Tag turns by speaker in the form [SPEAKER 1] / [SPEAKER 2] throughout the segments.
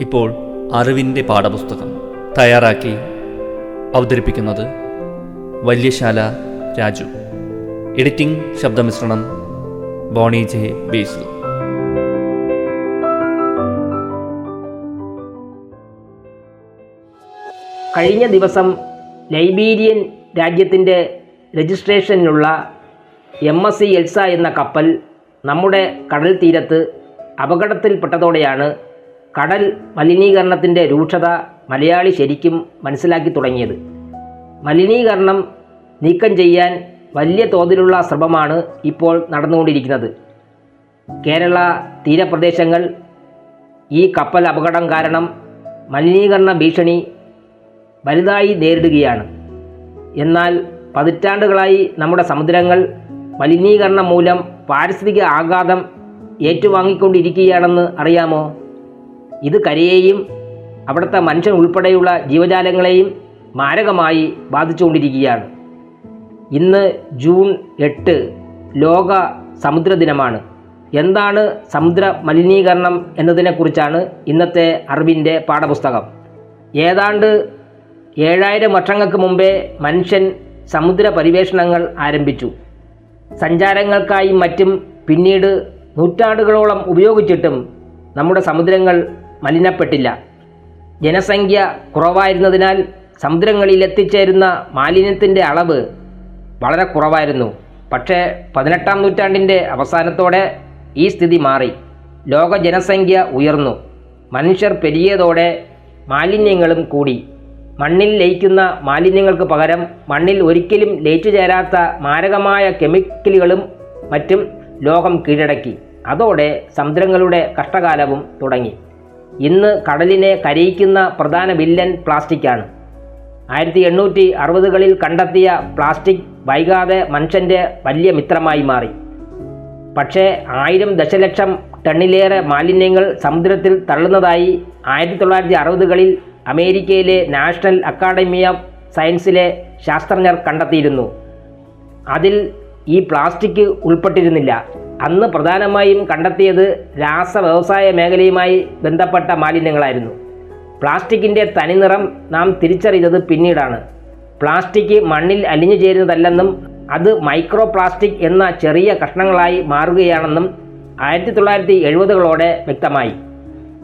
[SPEAKER 1] ഇപ്പോൾ അറിവിന്റെ പാഠപുസ്തകം തയ്യാറാക്കി അവതരിപ്പിക്കുന്നത് വല്യശാല രാജു. എഡിറ്റിംഗ് ശബ്ദമിശ്രണം ബോണി ജെ ബേസു.
[SPEAKER 2] കഴിഞ്ഞ ദിവസം ലൈബീരിയൻ രാജ്യത്തിന്റെ രജിസ്ട്രേഷനിലുള്ള എം എസ് സി എൽസ എന്ന കപ്പൽ നമ്മുടെ കടൽ തീരത്ത് അപകടത്തിൽപ്പെട്ടതോടെയാണ് കടൽ മലിനീകരണത്തിന്റെ രൂക്ഷത മലയാളി ശരിക്കും മനസ്സിലാക്കി തുടങ്ങിയത്. മലിനീകരണം നീക്കം ചെയ്യാൻ വലിയ തോതിലുള്ള ശ്രമമാണ് ഇപ്പോൾ നടന്നുകൊണ്ടിരിക്കുന്നത്. കേരള തീരപ്രദേശങ്ങൾ ഈ കപ്പൽ അപകടം കാരണം മലിനീകരണ ഭീഷണി വലുതായി നേരിടുകയാണ്. എന്നാൽ പതിറ്റാണ്ടുകളായി നമ്മുടെ സമുദ്രങ്ങൾ മലിനീകരണം മൂലം പാരിസ്ഥിതിക ആഘാതം ഏറ്റുവാങ്ങിക്കൊണ്ടിരിക്കുകയാണെന്ന് അറിയാമോ? ഇത് കരയെയും അവിടുത്തെ മനുഷ്യൻ ഉൾപ്പെടെയുള്ള ജീവജാലങ്ങളെയും മാരകമായി ബാധിച്ചുകൊണ്ടിരിക്കുകയാണ്. ഇന്ന് ജൂൺ എട്ട് ലോക സമുദ്ര ദിനമാണ്. എന്താണ് സമുദ്ര മലിനീകരണം എന്നതിനെക്കുറിച്ചാണ് ഇന്നത്തെ അറിവിന്റെ പാഠപുസ്തകം. ഏതാണ്ട് ഏഴായിരം വർഷങ്ങൾക്ക് മുമ്പേ മനുഷ്യൻ സമുദ്ര പരിവേഷണങ്ങൾ ആരംഭിച്ചു. സഞ്ചാരങ്ങൾക്കായും മറ്റും പിന്നീട് നൂറ്റാണ്ടുകളോളം ഉപയോഗിച്ചിട്ടും നമ്മുടെ സമുദ്രങ്ങൾ മലിനപ്പെട്ടില്ല. ജനസംഖ്യ കുറവായിരുന്നതിനാൽ സമുദ്രങ്ങളിൽ എത്തിച്ചേരുന്ന മാലിന്യത്തിന്റെ അളവ് വളരെ കുറവായിരുന്നു. പക്ഷേ പതിനെട്ടാം നൂറ്റാണ്ടിന്റെ അവസാനത്തോടെ ഈ സ്ഥിതി മാറി. ലോക ജനസംഖ്യ ഉയർന്നു. മനുഷ്യർ പെരിയതോടെ മാലിന്യങ്ങളും കൂടി. മണ്ണിൽ ലയിക്കുന്ന മാലിന്യങ്ങൾക്ക് പകരം മണ്ണിൽ ഒരിക്കലും ലയിച്ചു ചേരാത്ത മാരകമായ കെമിക്കലുകളും മറ്റും ലോകം കീഴടക്കി. അതോടെ സമുദ്രങ്ങളുടെ കഷ്ടകാലവും തുടങ്ങി. ഇന്ന് കടലിനെ കരയിക്കുന്ന പ്രധാന വില്ലൻ പ്ലാസ്റ്റിക്കാണ്. ആയിരത്തി എണ്ണൂറ്റി അറുപതുകളിൽ കണ്ടെത്തിയ പ്ലാസ്റ്റിക് വൈകാതെ മനുഷ്യന്റെ വലിയ മിത്രമായി മാറി. പക്ഷേ ആയിരം ദശലക്ഷം ടണ്ണിലേറെ മാലിന്യങ്ങൾ സമുദ്രത്തിൽ തള്ളുന്നതായി ആയിരത്തി തൊള്ളായിരത്തി അറുപതുകളിൽ അമേരിക്കയിലെ നാഷണൽ അക്കാഡമി ഓഫ് സയൻസിലെ ശാസ്ത്രജ്ഞർ കണ്ടെത്തിയിരുന്നു. അതിൽ ഈ പ്ലാസ്റ്റിക് ഉൾപ്പെട്ടിരുന്നില്ല. അന്ന് പ്രധാനമായും കണ്ടെത്തിയത് രാസ വ്യവസായ മേഖലയുമായി ബന്ധപ്പെട്ട മാലിന്യങ്ങളായിരുന്നു. പ്ലാസ്റ്റിക്കിന്റെ തനിനിറം നാം തിരിച്ചറിയുന്നത് പിന്നീടാണ്. പ്ലാസ്റ്റിക് മണ്ണിൽ അലിഞ്ഞു ചേരുന്നതല്ലെന്നും അത് മൈക്രോ പ്ലാസ്റ്റിക് എന്ന ചെറിയ കഷ്ണങ്ങളായി മാറുകയാണെന്നും ആയിരത്തി തൊള്ളായിരത്തി എഴുപതുകളോടെ വ്യക്തമായി.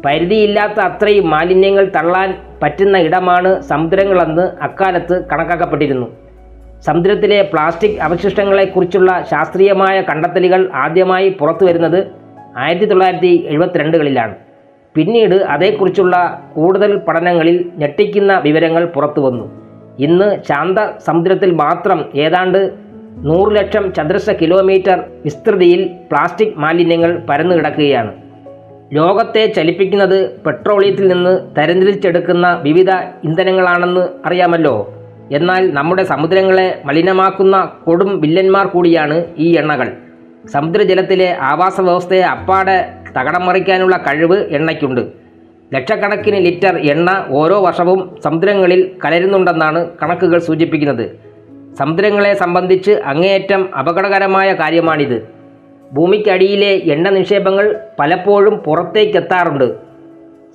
[SPEAKER 2] പരിധിയില്ലാത്ത അത്രയും മാലിന്യങ്ങൾ തള്ളാൻ പറ്റുന്ന ഇടമാണ് സമുദ്രങ്ങളെന്ന് അക്കാലത്ത് കണക്കാക്കപ്പെട്ടിരുന്നു. സമുദ്രത്തിലെ പ്ലാസ്റ്റിക് അവശിഷ്ടങ്ങളെക്കുറിച്ചുള്ള ശാസ്ത്രീയമായ കണ്ടെത്തലുകൾ ആദ്യമായി പുറത്തു വരുന്നത് ആയിരത്തി തൊള്ളായിരത്തി എഴുപത്തിരണ്ടുകളിലാണ് പിന്നീട് അതേക്കുറിച്ചുള്ള കൂടുതൽ പഠനങ്ങളിൽ ഞെട്ടിക്കുന്ന വിവരങ്ങൾ പുറത്തു വന്നു ഇന്ന് ശാന്ത സമുദ്രത്തിൽ മാത്രം ഏതാണ്ട് നൂറ് ലക്ഷം ചതുരശ്ര കിലോമീറ്റർ വിസ്തൃതിയിൽ പ്ലാസ്റ്റിക് മാലിന്യങ്ങൾ പരന്നു കിടക്കുകയാണ്. ലോകത്തെ ചലിപ്പിക്കുന്നത് പെട്രോളിയത്തിൽ നിന്ന് തരംതിരിച്ചെടുക്കുന്ന വിവിധ ഇന്ധനങ്ങളാണെന്ന് അറിയാമല്ലോ. എന്നാൽ നമ്മുടെ സമുദ്രങ്ങളെ മലിനമാക്കുന്ന കൊടും വില്ലന്മാർ കൂടിയാണ് ഈ എണ്ണകൾ. സമുദ്രജലത്തിലെ ആവാസ വ്യവസ്ഥയെ അപ്പാടെ തകടം മറിക്കാനുള്ള കഴിവ് എണ്ണയ്ക്കുണ്ട്. ലക്ഷക്കണക്കിന് ലിറ്റർ എണ്ണ ഓരോ വർഷവും സമുദ്രങ്ങളിൽ കലരുന്നുണ്ടെന്നാണ് കണക്കുകൾ സൂചിപ്പിക്കുന്നത്. സമുദ്രങ്ങളെ സംബന്ധിച്ച് അങ്ങേയറ്റം അപകടകരമായ കാര്യമാണിത്. ഭൂമിക്കടിയിലെ എണ്ണ നിക്ഷേപങ്ങൾ പലപ്പോഴും പുറത്തേക്കെത്താറുണ്ട്.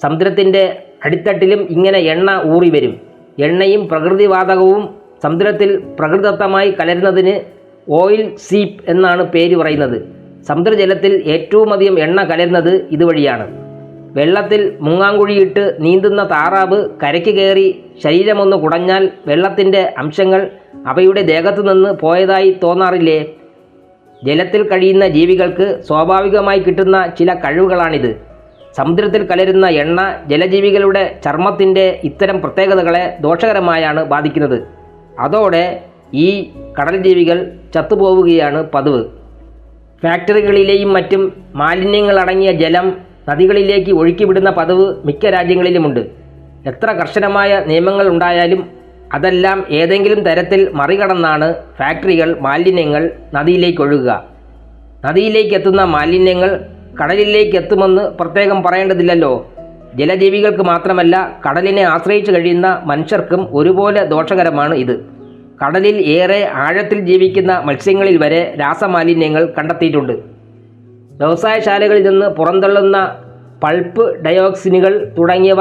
[SPEAKER 2] സമുദ്രത്തിന്റെ അടിത്തട്ടിലും ഇങ്ങനെ എണ്ണ ഊറി വരും എണ്ണയും പ്രകൃതിവാതകവും സമുദ്രത്തിൽ പ്രകൃതിദത്തമായി കലരുന്നതിന് ഓയിൽ സീപ്പ് എന്നാണ് പേര് പറയുന്നത്. സമുദ്രജലത്തിൽ ഏറ്റവുമധികം എണ്ണ കലരുന്നത് ഇതുവഴിയാണ്. വെള്ളത്തിൽ മുങ്ങാങ്കുഴിയിട്ട് നീന്തുന്ന താറാവ് കരയ്ക്ക് കയറി ശരീരമൊന്ന് കുടഞ്ഞാൽ വെള്ളത്തിന്റെ അംശങ്ങൾ അവയുടെ ദേഹത്തു നിന്ന് പോയതായി തോന്നാറില്ലേ? ജലത്തിൽ കഴിയുന്ന ജീവികൾക്ക് സ്വാഭാവികമായി കിട്ടുന്ന ചില കഴിവുകളാണിത്. സമുദ്രത്തിൽ കലരുന്ന എണ്ണ ജലജീവികളുടെ ചർമ്മത്തിന്റെ ഇത്തരം പ്രത്യേകതകളെ ദോഷകരമായാണ് ബാധിക്കുന്നത്. അതോടെ ഈ കടൽ ജീവികൾ ചത്തുപോവുകയാണ് പതിവ്. ഫാക്ടറികളിലെയും മറ്റും മാലിന്യങ്ങളടങ്ങിയ ജലം നദികളിലേക്ക് ഒഴുക്കിവിടുന്ന പതിവ് മിക്ക രാജ്യങ്ങളിലുമുണ്ട്. എത്ര കർശനമായ നിയമങ്ങൾ ഉണ്ടായാലും അതെല്ലാം ഏതെങ്കിലും തരത്തിൽ മറികടന്നാണ് ഫാക്ടറികൾ മാലിന്യങ്ങൾ നദിയിലേക്ക് ഒഴുകുക. നദിയിലേക്ക് എത്തുന്ന മാലിന്യങ്ങൾ കടലിലേക്ക് എത്തുമെന്ന് പ്രത്യേകം പറയേണ്ടതില്ലല്ലോ. ജലജീവികൾക്ക് മാത്രമല്ല കടലിനെ ആശ്രയിച്ചു കഴിയുന്ന മനുഷ്യർക്കും ഒരുപോലെ ദോഷകരമാണ് ഇത്. കടലിൽ ഏറെ ആഴത്തിൽ ജീവിക്കുന്ന മത്സ്യങ്ങളിൽ വരെ രാസമാലിന്യങ്ങൾ കണ്ടെത്തിയിട്ടുണ്ട്. വ്യവസായശാലകളിൽ നിന്ന് പുറന്തള്ളുന്ന പൾപ്പ് ഡയോക്സിനുകൾ തുടങ്ങിയവ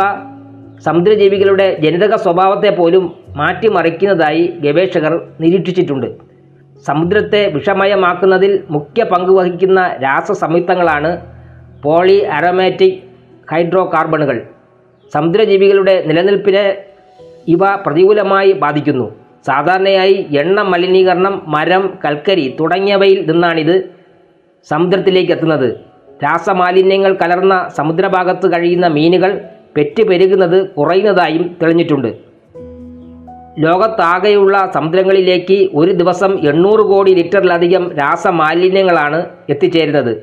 [SPEAKER 2] സമുദ്രജീവികളുടെ ജനിതക സ്വഭാവത്തെ പോലും മാറ്റിമറിക്കുന്നതായി ഗവേഷകർ നിരീക്ഷിച്ചിട്ടുണ്ട്. സമുദ്രത്തെ വിഷമയമാക്കുന്നതിൽ മുഖ്യ പങ്ക് വഹിക്കുന്ന രാസസംയുക്തങ്ങളാണ് പോളി അരോമാറ്റിക് ഹൈഡ്രോ കാർബണുകൾ സമുദ്രജീവികളുടെ നിലനിൽപ്പിനെ ഇവ പ്രതികൂലമായി ബാധിക്കുന്നു. സാധാരണയായി എണ്ണ മലിനീകരണം മരം കൽക്കരി തുടങ്ങിയവയിൽ നിന്നാണിത് സമുദ്രത്തിലേക്ക് എത്തുന്നത്. രാസമാലിന്യങ്ങൾ കലർന്ന സമുദ്രഭാഗത്ത് കഴിയുന്ന മീനുകൾ പെറ്റ് പെരുകുന്നത് കുറയുന്നതായും തെളിഞ്ഞിട്ടുണ്ട്. ലോകത്താകെയുള്ള സമുദ്രങ്ങളിലേക്ക് ഒരു ദിവസം എണ്ണൂറ് കോടി ലിറ്ററിലധികം രാസമാലിന്യങ്ങളാണ് എത്തിച്ചേരുന്നത്.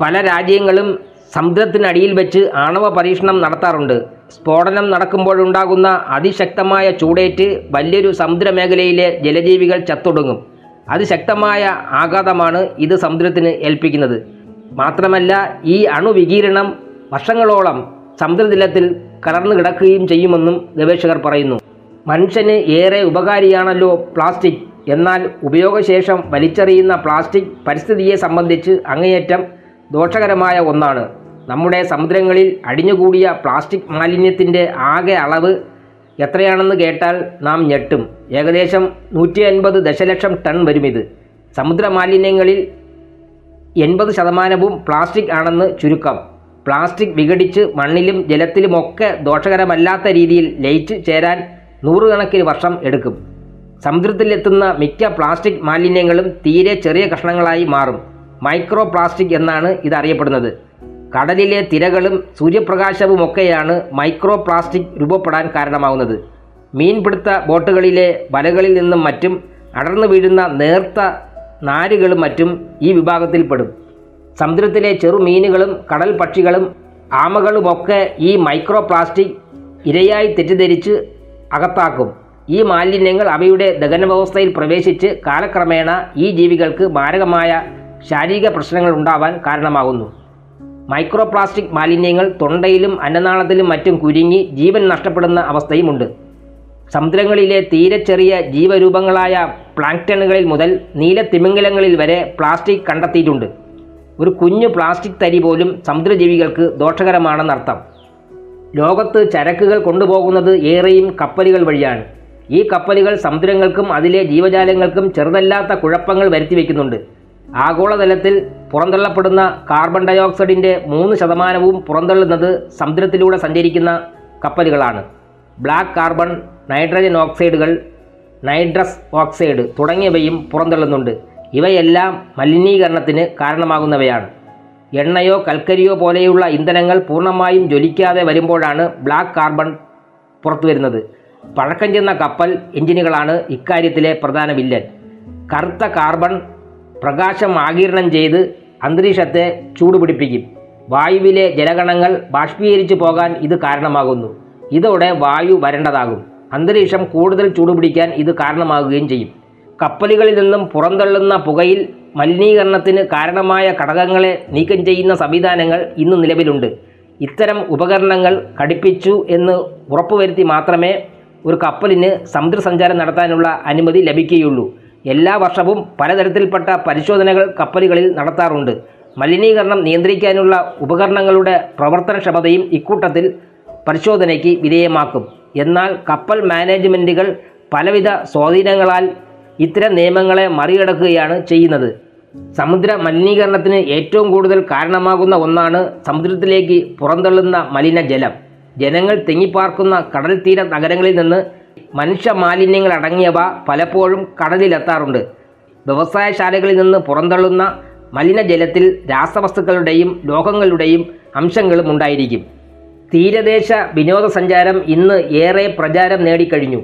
[SPEAKER 2] പല രാജ്യങ്ങളും സമുദ്രത്തിനടിയിൽ വെച്ച് ആണവ പരീക്ഷണം നടത്താറുണ്ട്. സ്ഫോടനം നടക്കുമ്പോഴുണ്ടാകുന്ന അതിശക്തമായ ചൂടേറ്റ് വലിയൊരു സമുദ്രമേഖലയിലെ ജലജീവികൾ ചത്തൊടുങ്ങും. അതിശക്തമായ ആഘാതമാണ് ഇത് സമുദ്രത്തിന് ഏൽപ്പിക്കുന്നത്. മാത്രമല്ല ഈ അണുവികീരണം വർഷങ്ങളോളം സമുദ്രജലത്തിൽ കലർന്നു കിടക്കുകയും ചെയ്യുമെന്നും ഗവേഷകർ പറയുന്നു. മനുഷ്യന് ഏറെ ഉപകാരിയാണല്ലോ പ്ലാസ്റ്റിക്. എന്നാൽ ഉപയോഗശേഷം വലിച്ചെറിയുന്ന പ്ലാസ്റ്റിക് പരിസ്ഥിതിയെ സംബന്ധിച്ച് അങ്ങേയറ്റം ദോഷകരമായ ഒന്നാണ്. നമ്മുടെ സമുദ്രങ്ങളിൽ അടിഞ്ഞുകൂടിയ പ്ലാസ്റ്റിക് മാലിന്യത്തിന്റെ ആകെ അളവ് എത്രയാണെന്ന് കേട്ടാൽ നാം ഞെട്ടും. ഏകദേശം നൂറ്റി അൻപത് ദശലക്ഷം ടൺ വരും ഇത്. സമുദ്ര മാലിന്യങ്ങളിൽ എൺപത് ശതമാനവും പ്ലാസ്റ്റിക് ആണെന്ന് ചുരുക്കം. പ്ലാസ്റ്റിക് വിഘടിച്ച് മണ്ണിലും ജലത്തിലുമൊക്കെ ദോഷകരമല്ലാത്ത രീതിയിൽ ലയിച്ച് ചേരാൻ നൂറുകണക്കിന് വർഷം എടുക്കും. സമുദ്രത്തിലെത്തുന്ന മിക്ക പ്ലാസ്റ്റിക് മാലിന്യങ്ങളും തീരെ ചെറിയ കഷ്ണങ്ങളായി മാറും. മൈക്രോ പ്ലാസ്റ്റിക് എന്നാണ് ഇത് അറിയപ്പെടുന്നത് കടലിലെ തിരകളും സൂര്യപ്രകാശവുമൊക്കെയാണ് മൈക്രോ പ്ലാസ്റ്റിക് രൂപപ്പെടാൻ കാരണമാകുന്നത് മീൻപിടുത്ത ബോട്ടുകളിലെ വലകളിൽ നിന്നും മറ്റും അടർന്നു വീഴുന്ന നേർത്ത നാരുകളും മറ്റും ഈ വിഭാഗത്തിൽപ്പെടും സമുദ്രത്തിലെ ചെറുമീനുകളും കടൽ പക്ഷികളും ആമകളുമൊക്കെ ഈ മൈക്രോ പ്ലാസ്റ്റിക് ഇരയായി തെറ്റിദ്ധരിച്ച് അകത്താക്കും ഈ മാലിന്യങ്ങൾ അവയുടെ ദഹനവ്യവസ്ഥയിൽ പ്രവേശിച്ച് കാലക്രമേണ ഈ ജീവികൾക്ക് മാരകമായ ശാരീരിക പ്രശ്നങ്ങൾ ഉണ്ടാവാൻ കാരണമാകുന്നു. മൈക്രോപ്ലാസ്റ്റിക് മാലിന്യങ്ങൾ തൊണ്ടയിലും അന്നനാളത്തിലും മറ്റും കുരുങ്ങി ജീവൻ നഷ്ടപ്പെടുന്ന അവസ്ഥയുമുണ്ട്. സമുദ്രങ്ങളിലെ തീരെ ചെറിയ ജീവരൂപങ്ങളായ പ്ലാങ്ക്ടണുകളിൽ മുതൽ നീല തിമിംഗലങ്ങളിൽ വരെ പ്ലാസ്റ്റിക് കണ്ടെത്തിയിട്ടുണ്ട്. ഒരു കുഞ്ഞു പ്ലാസ്റ്റിക് തരി പോലും സമുദ്രജീവികൾക്ക് ദോഷകരമാണെന്നർത്ഥം. ലോകത്ത് ചരക്കുകൾ കൊണ്ടുപോകുന്നത് ഏറെയും കപ്പലുകൾ വഴിയാണ്. ഈ കപ്പലുകൾ സമുദ്രങ്ങൾക്കും അതിലെ ജീവജാലങ്ങൾക്കും ചെറുതല്ലാത്ത കുഴപ്പങ്ങൾ വരുത്തിവെക്കുന്നുണ്ട് ആഗോളതലത്തിൽ പുറന്തള്ളപ്പെടുന്ന കാർബൺ ഡയോക്സൈഡിന്റെ മൂന്ന് ശതമാനവും പുറന്തള്ളുന്നത് സമുദ്രത്തിലൂടെ സഞ്ചരിക്കുന്ന കപ്പലുകളാണ്. ബ്ലാക്ക് കാർബൺ നൈട്രജൻ ഓക്സൈഡുകൾ നൈട്രസ് ഓക്സൈഡ് തുടങ്ങിയവയും പുറന്തള്ളുന്നുണ്ട്. ഇവയെല്ലാം മലിനീകരണത്തിന് കാരണമാകുന്നവയാണ്. എണ്ണയോ കൽക്കരിയോ പോലെയുള്ള ഇന്ധനങ്ങൾ പൂർണമായും ജ്വലിക്കാതെ വരുമ്പോഴാണ് ബ്ലാക്ക് കാർബൺ പുറത്തു വരുന്നത് പഴക്കം ചെന്ന കപ്പൽ എഞ്ചിനുകളാണ് ഇക്കാര്യത്തിലെ പ്രധാന വില്ലൻ. കറുത്ത കാർബൺ പ്രകാശം ആകിരണം ചെയ്ത് അന്തരീക്ഷത്തെ ചൂടുപിടിപ്പിക്കും. വായുവിലെ ജലഗണങ്ങൾ ബാഷ്പീകരിച്ചു പോകാൻ ഇത് കാരണമാകുന്നു. ഇതോടെ വായു വരേണ്ടതാകും. അന്തരീക്ഷം കൂടുതൽ ചൂടുപിടിക്കാൻ ഇത് കാരണമാകുകയും ചെയ്യും. കപ്പലുകളിൽ നിന്നും പുറന്തള്ളുന്ന പുകയിൽ മലിനീകരണത്തിന് കാരണമായ ഘടകങ്ങളെ നീക്കം ചെയ്യുന്ന സംവിധാനങ്ങൾ ഇന്ന് നിലവിലുണ്ട്. ഇത്തരം ഉപകരണങ്ങൾ ഘടിപ്പിച്ചു എന്ന് ഉറപ്പുവരുത്തി മാത്രമേ ഒരു കപ്പലിന് സമുദ്രസഞ്ചാരം നടത്താനുള്ള അനുമതി ലഭിക്കുകയുള്ളൂ. എല്ലാ വർഷവും പലതരത്തിൽപ്പെട്ട പരിശോധനകൾ കപ്പലുകളിൽ നടത്താറുണ്ട്. മലിനീകരണം നിയന്ത്രിക്കാനുള്ള ഉപകരണങ്ങളുടെ പ്രവർത്തനക്ഷമതയും ഇക്കൂട്ടത്തിൽ പരിശോധനയ്ക്ക് വിധേയമാക്കും. എന്നാൽ കപ്പൽ മാനേജ്മെന്റുകൾ പലവിധ സ്വാധീനങ്ങളാൽ ഇത്തരം നിയമങ്ങളെ മറികടക്കുകയാണ് ചെയ്യുന്നത്. സമുദ്ര മലിനീകരണത്തിന് ഏറ്റവും കൂടുതൽ കാരണമാകുന്ന ഒന്നാണ് സമുദ്രത്തിലേക്ക് പുറന്തള്ളുന്ന മലിനജലം ജനങ്ങൾ തിങ്ങിപ്പാർക്കുന്ന കടൽ തീര നഗരങ്ങളിൽ നിന്ന് മനുഷ്യ മാലിന്യങ്ങൾ അടങ്ങിയവ പലപ്പോഴും കടലിലെത്താറുണ്ട്. വ്യവസായശാലകളിൽ നിന്ന് പുറന്തള്ളുന്ന മലിനജലത്തിൽ രാസവസ്തുക്കളുടെയും ലോഹങ്ങളുടെയും അംശങ്ങളും ഉണ്ടായിരിക്കും. തീരദേശ വിനോദസഞ്ചാരം ഇന്ന് ഏറെ പ്രചാരം നേടിക്കഴിഞ്ഞു.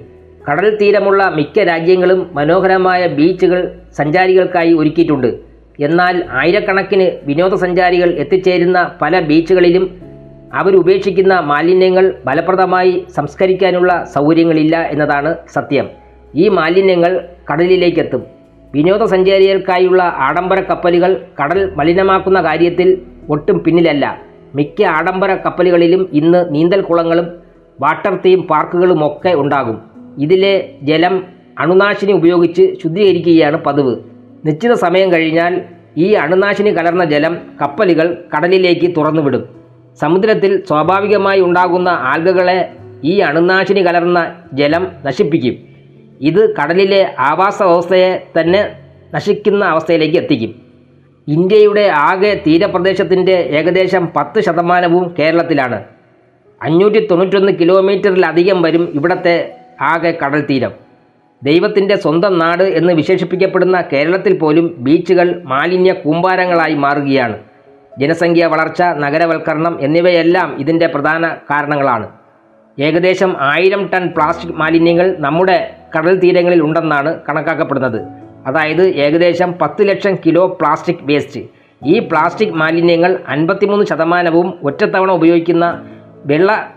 [SPEAKER 2] കടൽ തീരമുള്ള മിക്ക രാജ്യങ്ങളും മനോഹരമായ ബീച്ചുകൾ സഞ്ചാരികൾക്കായി ഒരുക്കിയിട്ടുണ്ട്. എന്നാൽ ആയിരക്കണക്കിന് വിനോദസഞ്ചാരികൾ എത്തിച്ചേരുന്ന പല ബീച്ചുകളിലും അവരുപേക്ഷിക്കുന്ന മാലിന്യങ്ങൾ ഫലപ്രദമായി സംസ്കരിക്കാനുള്ള സൗകര്യങ്ങളില്ല എന്നതാണ് സത്യം. ഈ മാലിന്യങ്ങൾ കടലിലേക്കെത്തും. വിനോദസഞ്ചാരികൾക്കായുള്ള ആഡംബര കപ്പലുകൾ കടൽ മലിനമാക്കുന്ന കാര്യത്തിൽ ഒട്ടും പിന്നിലല്ല. മിക്ക ആഡംബര കപ്പലുകളിലും ഇന്ന് നീന്തൽ കുളങ്ങളും വാട്ടർ തീം പാർക്കുകളുമൊക്കെ ഉണ്ടാകും. ഇതിലെ ജലം അണുനാശിനി ഉപയോഗിച്ച് ശുദ്ധീകരിക്കുകയാണ് പതിവ്. നിശ്ചിത സമയം കഴിഞ്ഞാൽ ഈ അണുനാശിനി കലർന്ന ജലം കപ്പലുകൾ കടലിലേക്ക് തുറന്നുവിടും. സമുദ്രത്തിൽ സ്വാഭാവികമായി ഉണ്ടാകുന്ന ആൽഗകളെ ഈ അണുനാശിനി കലർന്ന ജലം നശിപ്പിക്കും. ഇത് കടലിലെ ആവാസ വ്യവസ്ഥയെ തന്നെ നശിക്കുന്ന അവസ്ഥയിലേക്ക് എത്തിക്കും. ഇന്ത്യയുടെ ആകെ തീരപ്രദേശത്തിന്റെ ഏകദേശം പത്ത് ശതമാനവും കേരളത്തിലാണ്. അഞ്ഞൂറ്റി തൊണ്ണൂറ്റൊന്ന് കിലോമീറ്ററിലധികം വരും ഇവിടത്തെ ആകെ കടൽ തീരം. ദൈവത്തിന്റെ സ്വന്തം നാട് എന്ന് വിശേഷിപ്പിക്കപ്പെടുന്ന കേരളത്തിൽ പോലും ബീച്ചുകൾ മാലിന്യ കൂമ്പാരങ്ങളായി മാറുകയാണ്. ജനസംഖ്യ വളർച്ച നഗരവൽക്കരണം എന്നിവയെല്ലാം ഇതിന്റെ പ്രധാന കാരണങ്ങളാണ്. ഏകദേശം ആയിരം ടൺ പ്ലാസ്റ്റിക് മാലിന്യങ്ങൾ നമ്മുടെ കടൽ തീരങ്ങളിൽ ഉണ്ടെന്നാണ് കണക്കാക്കപ്പെടുന്നത്. അതായത് ഏകദേശം പത്ത് ലക്ഷം കിലോ പ്ലാസ്റ്റിക് വേസ്റ്റ്. ഈ പ്ലാസ്റ്റിക് മാലിന്യങ്ങൾ അൻപത്തിമൂന്ന് ശതമാനവും ഒറ്റത്തവണ ഉപയോഗിക്കുന്ന വെള്ള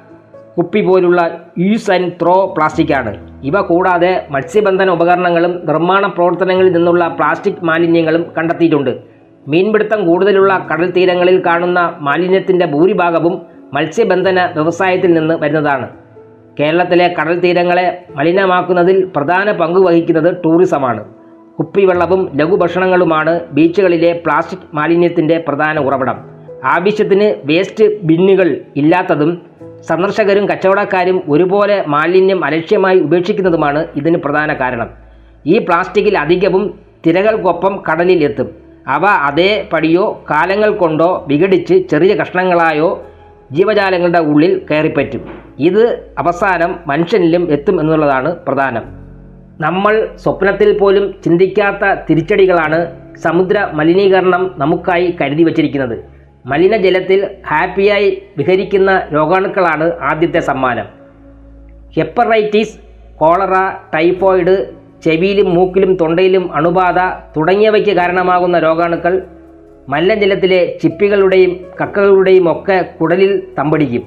[SPEAKER 2] കുപ്പി പോലുള്ള യൂസ് ആൻഡ് ത്രോ പ്ലാസ്റ്റിക്കാണ് ഇവ കൂടാതെ മത്സ്യബന്ധന ഉപകരണങ്ങളും നിർമ്മാണ പ്രവർത്തനങ്ങളിൽ നിന്നുള്ള പ്ലാസ്റ്റിക് മാലിന്യങ്ങളും കണ്ടെത്തിയിട്ടുണ്ട്. മീൻപിടുത്തം കൂടുതലുള്ള കടൽ തീരങ്ങളിൽ കാണുന്ന മാലിന്യത്തിന്റെ ഭൂരിഭാഗവും മത്സ്യബന്ധന വ്യവസായത്തിൽ നിന്ന് വരുന്നതാണ്. കേരളത്തിലെ കടൽ തീരങ്ങളെ മലിനമാക്കുന്നതിൽ പ്രധാന പങ്ക് വഹിക്കുന്നത് ടൂറിസമാണ് കുപ്പിവെള്ളവും ലഘുഭക്ഷണങ്ങളുമാണ് ബീച്ചുകളിലെ പ്ലാസ്റ്റിക് മാലിന്യത്തിന്റെ പ്രധാന ഉറവിടം. ആവശ്യത്തിന് വേസ്റ്റ് ബിന്നുകൾ ഇല്ലാത്തതും സന്ദർശകരും കച്ചവടക്കാരും ഒരുപോലെ മാലിന്യം അലക്ഷ്യമായി ഉപേക്ഷിക്കുന്നതുമാണ് ഇതിന് പ്രധാന കാരണം. ഈ പ്ലാസ്റ്റിക്കിൽ അധികവും തിരകൾക്കൊപ്പം കടലിൽ എത്തും അവ അതേപടിയോ കാലങ്ങൾ കൊണ്ടോ വിഘടിച്ച് ചെറിയ കഷ്ണങ്ങളായോ ജീവജാലങ്ങളുടെ ഉള്ളിൽ കയറിപ്പറ്റും. ഇത് അവസാനം മനുഷ്യനിലും എത്തും എന്നുള്ളതാണ് പ്രധാനം. നമ്മൾ സ്വപ്നത്തിൽ പോലും ചിന്തിക്കാത്ത തിരിച്ചടികളാണ് സമുദ്ര മലിനീകരണം നമുക്കായി കരുതി വച്ചിരിക്കുന്നത്. മലിനജലത്തിൽ ഹാപ്പിയായി വിഹരിക്കുന്ന രോഗാണുക്കളാണ് ആദ്യത്തെ സമ്മാനം. ഹെപ്പറൈറ്റിസ് കോളറ ടൈഫോയിഡ് ചെവിയിലും മൂക്കിലും തൊണ്ടയിലും അണുബാധ തുടങ്ങിയവയ്ക്ക് കാരണമാകുന്ന രോഗാണുക്കൾ മലിനജലത്തിലെ ചിപ്പികളുടെയും കക്കകളുടെയും ഒക്കെ കുടലിൽ തമ്പടിക്കും.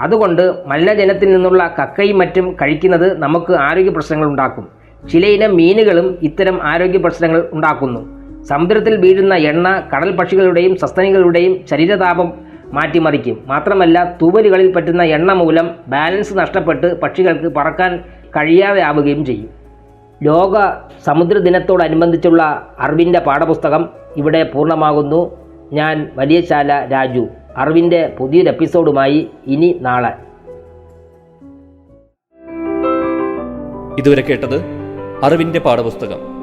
[SPEAKER 2] അതുകൊണ്ട് മലിനജലത്തിൽ നിന്നുള്ള കക്കയും മറ്റും കഴിക്കുന്നത് നമുക്ക് ആരോഗ്യ പ്രശ്നങ്ങൾ ഉണ്ടാക്കും. ചിലയിനം മീനുകളും ഇത്തരം ആരോഗ്യ പ്രശ്നങ്ങൾ ഉണ്ടാക്കുന്നു. സമുദ്രത്തിൽ വീഴുന്ന എണ്ണ കടൽ പക്ഷികളുടെയും സസ്തനികളുടെയും ശരീരതാപം മാറ്റിമറിക്കും. മാത്രമല്ല തൂവലുകളിൽ പറ്റുന്ന എണ്ണ മൂലം ബാലൻസ് നഷ്ടപ്പെട്ട് പക്ഷികൾക്ക് പറക്കാൻ കഴിയാതെ ആവുകയും ചെയ്യും. ലോക സമുദ്ര ദിനത്തോടനുബന്ധിച്ചുള്ള അറിവിന്റെ പാഠപുസ്തകം ഇവിടെ പൂർണമാകുന്നു. ഞാൻ വലിയശാല രാജു. അറിവിന്റെ പുതിയൊരു എപ്പിസോഡുമായി ഇനി നാളെ.
[SPEAKER 1] ഇതുവരെ കേട്ടത് അറിവിന്റെ പാഠപുസ്തകം.